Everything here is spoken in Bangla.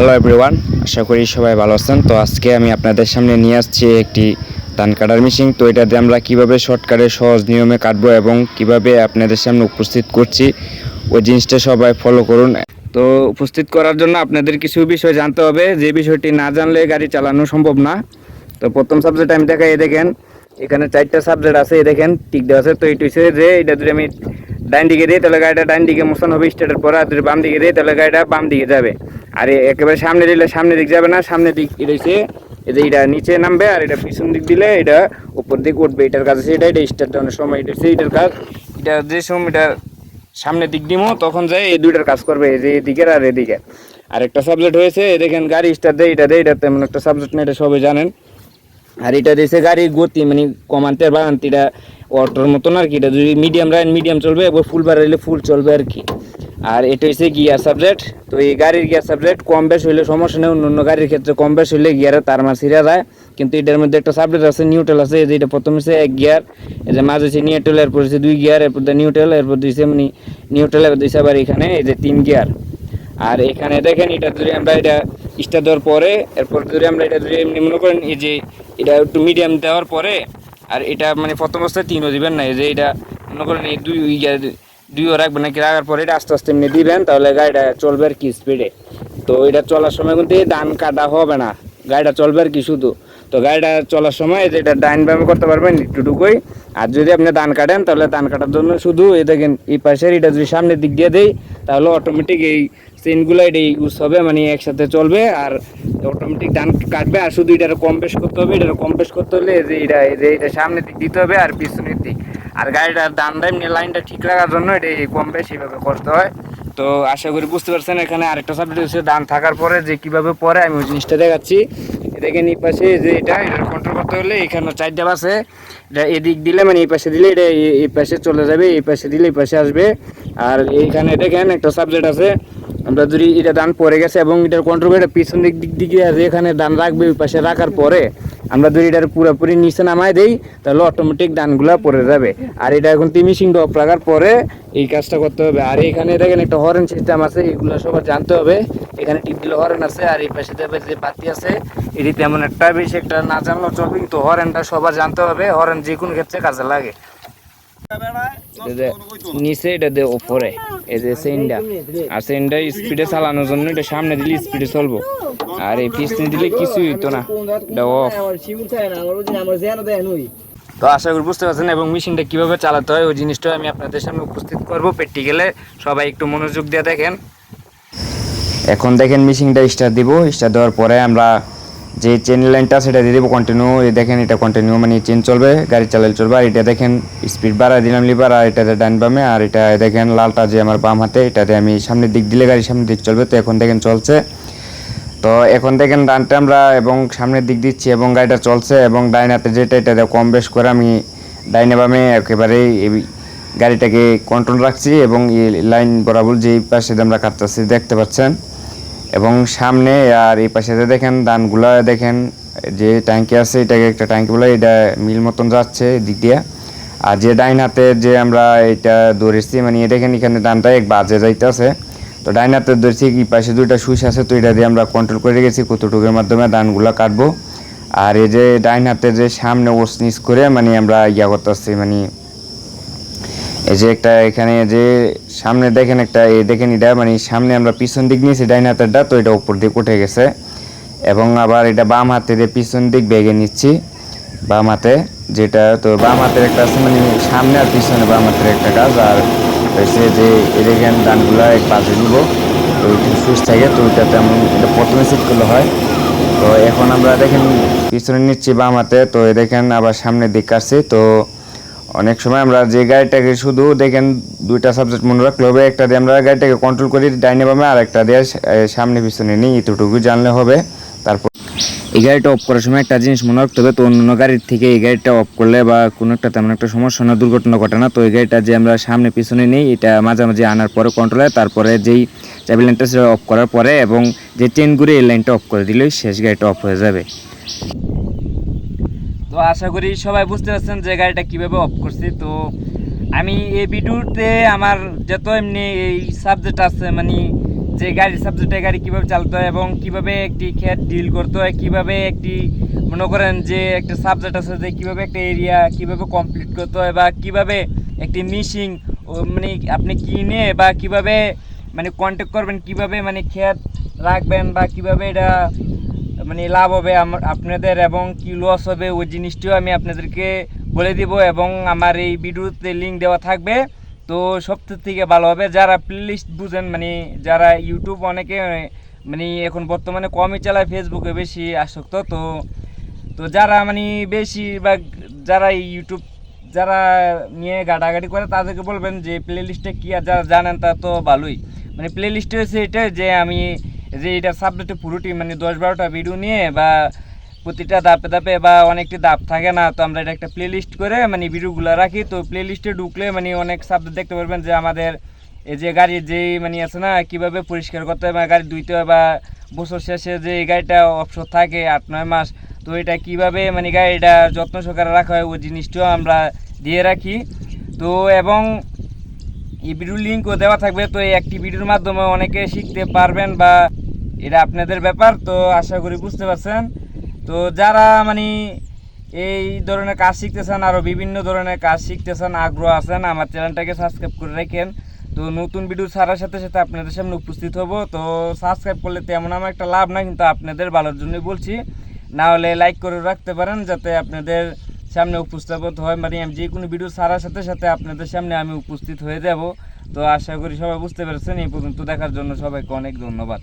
হ্যালো এভরিওয়ান আশা করি সবাই ভালো আছেন। তো আজকে আমি আপনাদের সামনে নিয়ে আসছি একটি ধান কাটার মেশিন তো এটা দিয়ে আমরা কীভাবে শর্টকাটে সহজ নিয়মে কাটবো এবং কীভাবে আপনাদের সামনে উপস্থিত করছি, ওই জিনিসটা সবাই ফলো করুন। তো উপস্থিত করার জন্য আপনাদের কিছু বিষয় জানতে হবে। যে বিষয়টি না জানলে গাড়ি চালানো সম্ভব না। তো প্রথম সাবজেক্ট আমি দেখাই দেখেন। এখানে চারটা সাবজেক্ট আছে দেখেন। টিক দেওয়া আছে। তো এইটা হচ্ছে যে, এটা যদি আমি ডান দিকে দিই, তাহলে গাড়িটা ডান দিকে মোশন হবে স্টার্টের পরে, আর যদি বাম দিকে দিই, তাহলে গাড়িটা বাম দিকে যাবে। আর একেবারে সামনে দিলে সামনে দিক যাবে না, সামনে দিক এই যে এটা নিচে নামবে আর এটা পিছন দিক দিলে এটা উপর দিক উঠবে, এটার কাজ আছে এটা এটা স্টার্ট দেওয়ানোর সময় এটা হচ্ছে এটার কাজ। এটা যে সময় এটা সামনের দিক দিমো, তখন যায় এই দুইটার কাজ করবে, এই যে এদিকের আর এদিকে। আর একটা সাবজেক্ট হয়েছে দেখেন গাড়ি স্টার্ট দেয়, এটা দেয়, এটা তেমন একটা সাবজেক্ট না, এটা সবাই জানেন। আর এটা দিয়েছে গাড়ির গতি মানে কমান্তে বাড়ান্তিটা অটোর মতন আর কি, এটা যদি মিডিয়াম রাইন মিডিয়াম চলবে, এবার ফুল বাড়াইলে ফুল চলবে আর কি। আর এটা হচ্ছে গিয়ার সাবজেক্ট। তো এই গাড়ির গিয়ার সাবজেক্ট কম বেশ হইলে সমস্যা নেই অন্য অন্য গাড়ির ক্ষেত্রে কম বেশ হইলে গিয়ারে তার মার ছিঁড়া যায়। কিন্তু এটার মধ্যে একটা সাবজেক্ট আছে নিউট্রাল আছে। যে এটা প্রথম হচ্ছে এক গিয়ার, এই যে মাঝে হচ্ছে নিউট্রাল এরপর হচ্ছে দুই গিয়ার, এরপর নিউট্রাল এরপর দিয়েছে মানে নিউট্রাল এরপর দিয়েছে আবার এখানে এই যে তিন গিয়ার। আর এখানে দেখেন, এটা যদি আমরা এটা স্টার দেওয়ার পরে, এরপর যদি আমরা এটা যদি এমনি মনে করেন এই যে এটা একটু মিডিয়াম দেওয়ার পরে, আর এটা মানে প্রথম অবস্থায় তিনও দিবেন না। এই যে এটা মনে করেন এই দুই ইয়া- দুইও রাখবেন নাকি? রাখার পরে এটা আস্তে আস্তে এমনি দিবেন, তাহলে গাড়িটা চলবে আর কি স্পিডে তো এটা চলার সময় কিন্তু ডান কাটা হবে না। গাড়িটা চলবে আর কি শুধু। তো গাড়িটা চলার সময় এটা ডাইন ব্যায়াম করতে পারবেন একটুটুকুই আর যদি আপনি ধান কাটেন, তাহলে ধান কাটার জন্য শুধু এই দেখেন, এই পাশের এটা যদি সামনের দিক দিয়ে দেই, তাহলে অটোমেটিক এই চেনগুলো এটা ইউজ হবে মানে একসাথে চলবে। আর অটোমেটিক ধান কাটবে, আর শুধু এটা কম বেশ করতে হবে। এটা কম বেশ করতে হলে যে এটা, এই যে এটা সামনের দিক দিতে হবে, আর পিছনের দিক। আর গাড়িটার দাম লাইনটা ঠিক রাখার জন্য এটা কম বেশ এইভাবে করতে হয়। তো আশা করি বুঝতে পারছেন, এখানে আরেকটা সাবজেক্ট হচ্ছে ধান থাকার পরে যে কীভাবে পরে আমি ওই জিনিসটা দেখাচ্ছি। দেখেন এই পাশে যে এটা এটা কন্ট্রোল করতে হলে এখানে চারটা আছে এটা এদিক দিলে মানে এই পাশে দিলে এটা এই- পাশে চলে যাবে, এই পাশে দিলে এই পাশে আসবে। আর এইখানে দেখেন একটা সাবজেক্ট আছে, আমরা যদি এটা দান পড়ে গেছে এবং এটার কন্ট্রোল করে পিছন দিক দিক দিকে এখানে দান রাখবে, ওই পাশে রাখার পরে আমরা যদি এটার পুরোপুরি নিচে নামাই দেই, তাহলে অটোমেটিক ডানগুলো পরে যাবে। আর এটা এখন তিমিশিং ডপ রাখার পরে এই কাজটা করতে হবে। আর এখানে দেখেন একটা হরেন সিস্টেম আছে, এগুলো সবার জানতে হবে। এখানে টিপ দিলে হরেন আছে, আর এই পাশে যে বাতি আছে, এটি তেমন একটা বেশি একটা না জানলেও চলবে, কিন্তু হরেনটা সবার জানতে হবে। হরেন যে কোনো ক্ষেত্রে কাজে লাগে। নিচে এটা দে উপরে। এই যে সেন্ডা আর সেন্ডা স্পিডে চালানোর জন্য এটা সামনে দিলে স্পিডে চলবো। আর এই পিছনে দিলে কিছুই হইতো না। তো আশা করি বুঝতে পারছেন এবং মেশিনটা কীভাবে চালাতে হয়, ওই জিনিসটা আমি আপনাদের সামনে উপস্থিত করব। প্র্যাকটিক্যালে সবাই একটু মনোযোগ দিয়ে দেখেন। এখন দেখেন মেশিনটা স্টার্ট দিব। স্টার্ট দেওয়ার পরে আমরা যে চেন লাইনটা সেটা দিয়ে দেবো কন্টিনিউ এই দেখেন এটা কন্টিনিউ মানে চেন চলবে, গাড়ি চালালে চলবে। আর এটা দেখেন স্পিড বাড়ায় দিলাম লিভার আর এটাতে ডান বামে, আর এটা দেখেন লালটা যে আমার বাম হাতে, এটাতে আমি সামনের দিক দিলে গাড়ি সামনের দিক চলবে, তো এখন দেখেন চলছে। তো এখন দেখেন ডানটা আমরা এবং সামনের দিক দিচ্ছি এবং গাড়িটা চলছে এবং ডাইন হাতে যেটা, এটা কম বেশ করে আমি ডাইনে বামে একেবারেই গাড়িটাকে কন্ট্রোল রাখছি এবং এই লাইন বরাবর যে এই পাশে আমরা কাটতেছি, দেখতে পাচ্ছেন? এবং সামনে আর এই পাশে যে দেখেন ধানগুলা, দেখেন যে ট্যাঙ্কি আছে, এটাকে একটা ট্যাঙ্কি বলে, এটা মিল মতন যাচ্ছে দিক দিয়ে। আর যে ডাইন হাতে যে আমরা এটা ধরেছি মানে দেখেন এখানে ধানটা এক বাজে যাইতেছে। তো ডাইন হাতে ধরেছি, এই পাশে দুইটা সুইচ আছে, তো এটা দিয়ে আমরা কন্ট্রোল করে রেখেছি, কতটুকুর মাধ্যমে ধানগুলো কাটবো। আর এই যে ডাইন হাতে যে সামনে ওস নিচ করে মানে আমরা ইয়া করতেছি মানে এই যে একটা এখানে যে সামনে দেখেন একটা, এই দেখেন এটা মানে সামনে আমরা পিছন দিক নিয়েছি ডাইন হাতেরটা তো এটা উপর দিক উঠে গেছে। এবং আবার এটা বাম হাতে দিয়ে পিছন দিক বেগে নিচ্ছি, বাম হাতে যেটা, তো বাম হাতের একটা আছে মানে সামনে আর পিছনে বাম হাতের একটা কাজ, আর হয়েছে যে এই দেখেন দানগুলো এক পাশে নিব তো ওইটা সুইচ থাকে, তো ওইটা তেমন এটা প্রথমে সেট করলে হয়। তো এখন আমরা দেখেন পিছনে নিচ্ছি বাম হাতে, তো এই দেখেন আবার সামনের দিক আসছি তো অনেক সময় আমরা যে গাড়িটাকে শুধু দেখেন দুইটা সাবজেক্ট মনে রাখলে হবে, একটা দিয়ে আমরা গাড়িটাকে কন্ট্রোল করি, ডাইনে বামে, আর একটা দিয়ে সামনে পিছনে নিই এতটুকু জানলে হবে। তারপর এই গাড়িটা অফ করার সময় একটা জিনিস মনে রাখতে হবে, তো অন্য গাড়ির থেকে এই গাড়িটা অফ করলে বা কোনো একটা তেমন একটা সমস্যা না, দুর্ঘটনা ঘটে না। তো এই গাড়িটা যে আমরা সামনে পিছনে নিই, এটা মাঝামাঝি আনার পরে কন্ট্রোল তারপরে যেই চাবি লাইনটা সেটা অফ করার পরে এবং যে চেন ঘুরে এই লাইনটা অফ করে দিলেই শেষ গাড়িটা অফ হয়ে যাবে। তো আশা করি সবাই বুঝতে পারছেন যে গাড়িটা কীভাবে অফ করছি। তো আমি এই ভিডিওতে আমার যত এমনি এই সাবজেক্ট আছে মানে যে গাড়ির সাবজেক্টে গাড়ি কীভাবে চালাতে হয় এবং কীভাবে একটি ক্ষেত ডিল করতে হয়, কীভাবে একটি মনে করেন যে একটা সাবজেক্ট আছে যে কীভাবে একটা এরিয়া কীভাবে কমপ্লিট করতে হয় বা কীভাবে একটি মিশিং মানে আপনি কিনে বা কীভাবে মানে কন্ট্যাক্ট করবেন, কীভাবে মানে ক্ষেত রাখবেন বা কীভাবে এটা মানে লাভ হবে আপনাদের এবং কি লস হবে ওই জিনিসটিও আমি আপনাদেরকে বলে দিব এবং আমার এই ভিডিওতে লিঙ্ক দেওয়া থাকবে। তো সব থেকে ভালো হবে যারা প্লেলিস্ট বুঝেন মানে যারা ইউটিউব অনেকে মানে এখন বর্তমানে কমই চালায় ফেসবুকে বেশি আসক্ত, তো তো যারা মানে বেশিরভাগ যারা ইউটিউব যারা নিয়ে গাড়াগাড়ি করে তাদেরকে বলবেন যে প্লে লিস্টে কী আর যারা জানেন তা তো ভালোই। মানে প্লে লিস্টে হচ্ছে এটা যে আমি যে এটা সাবজেক্টে পুরোটি মানে দশ বারোটা ভিডিও নিয়ে বা প্রতিটা ধাপে ধাপে বা অনেকটি ধাপ থাকে না, তো আমরা এটা একটা প্লে লিস্ট করে মানে ভিডিওগুলো রাখি। তো প্লে লিস্টে ঢুকলে মানে অনেক সাবজেক্ট দেখতে পারবেন যে আমাদের এই যে গাড়ির যে মানে আছে না, কীভাবে পরিষ্কার করতে হয় বা গাড়ি ধুইতে হয় বা বছর শেষে যে এই গাড়িটা অবসর থাকে আট, নয় মাস, তো এটা কীভাবে মানে গাড়িটা যত্ন সহকারে রাখা হয়, ওই জিনিসটাও আমরা দিয়ে রাখি। তো এবং এই ভিডিও লিঙ্কও দেওয়া থাকবে, তো এই একটি ভিডিওর মাধ্যমে অনেকে শিখতে পারবেন বা এটা আপনাদের ব্যাপার, তো আশা করি বুঝতে পারছেন। তো যারা মানে এই ধরনের কাজ শিখতেছেন আরও বিভিন্ন ধরনের কাজ শিখতেছেন আগ্রহ আছেন, আমার চ্যানেলটাকে সাবস্ক্রাইব করে রাখেন। তো নতুন ভিডিও ছাড়ার সাথে সাথে আপনাদের সামনে উপস্থিত হব। তো সাবস্ক্রাইব করলে তেমন আমার একটা লাভ না কিন্তু আপনাদের ভালোর জন্যই বলছি। না হলে লাইক করে রাখতে পারেন, যাতে আপনাদের সামনে উপস্থাপিত হয় মানে আমি যে কোনো ভিডিও সারার সাথে সাথে আপনাদের সামনে আমি উপস্থিত হয়ে যাব। তো আশা করি সবাই বুঝতে পেরেছেন, এই পর্যন্ত দেখার জন্য সবাইকে অনেক ধন্যবাদ।